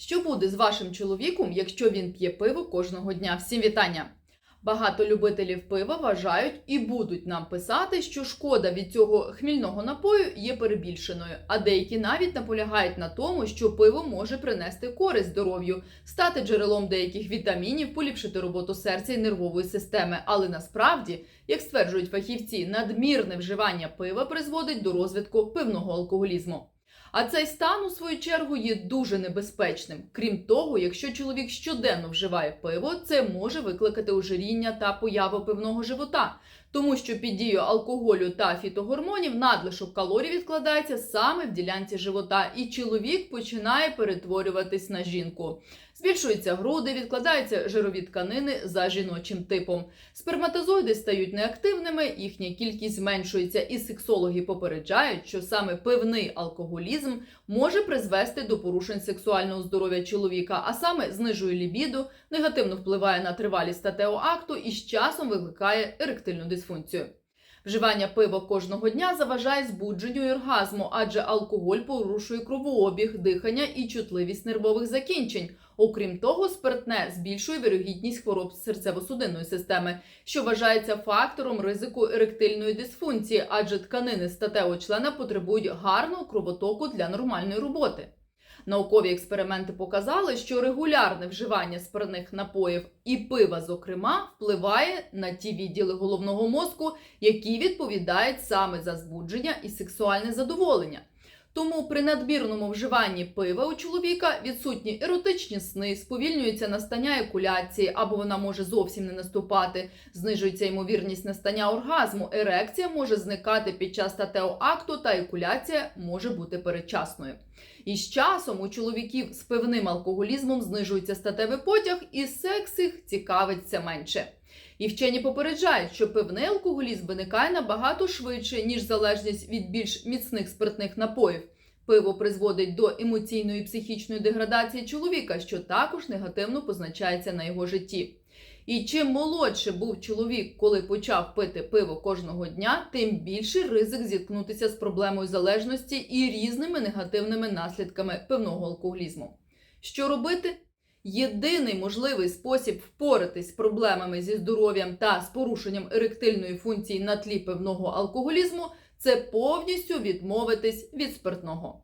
Що буде з вашим чоловіком, якщо він п'є пиво кожного дня? Всім вітання! Багато любителів пива вважають і будуть нам писати, що шкода від цього хмільного напою є перебільшеною, а деякі навіть наполягають на тому, що пиво може принести користь здоров'ю, стати джерелом деяких вітамінів, поліпшити роботу серця і нервової системи. Але насправді, як стверджують фахівці, надмірне вживання пива призводить до розвитку пивного алкоголізму. А цей стан, у свою чергу, є дуже небезпечним. Крім того, якщо чоловік щоденно вживає пиво, це може викликати ожиріння та появу пивного живота, тому що під дією алкоголю та фітогормонів надлишок калорій відкладається саме в ділянці живота, і чоловік починає перетворюватись на жінку. Збільшуються груди, відкладаються жирові тканини за жіночим типом. Сперматозоїди стають неактивними, їхня кількість зменшується, і сексологи попереджають, що саме пивний алкоголізм може призвести до порушень сексуального здоров'я чоловіка, а саме знижує лібіду, негативно впливає на тривалість статевого акту і з часом викликає еректильну дисфункцію. Вживання пива кожного дня заважає збудженню і оргазму, адже алкоголь порушує кровообіг, дихання і чутливість нервових закінчень. Окрім того, спиртне збільшує вірогідність хвороб серцево-судинної системи, що вважається фактором ризику еректильної дисфункції, адже тканини статевого члена потребують гарного кровотоку для нормальної роботи. Наукові експерименти показали, що регулярне вживання спиртних напоїв і пива, зокрема, впливає на ті відділи головного мозку, які відповідають саме за збудження і сексуальне задоволення. Тому при надмірному вживанні пива у чоловіка відсутні еротичні сни, сповільнюється настання екуляції, або вона може зовсім не наступати, знижується ймовірність настання оргазму, ерекція може зникати під час статевого акту, та екуляція може бути передчасною. І з часом у чоловіків з пивним алкоголізмом знижується статевий потяг, і секс їх цікавиться менше. І вчені попереджають, що пивний алкоголізм виникає набагато швидше, ніж залежність від більш міцних спиртних напоїв. Пиво призводить до емоційної і психічної деградації чоловіка, що також негативно позначається на його житті. І чим молодше був чоловік, коли почав пити пиво кожного дня, тим більший ризик зіткнутися з проблемою залежності і різними негативними наслідками пивного алкоголізму. Що робити? Єдиний можливий спосіб впоратись з проблемами зі здоров'ям та з порушенням еректильної функції на тлі пивного алкоголізму це повністю відмовитись від спиртного.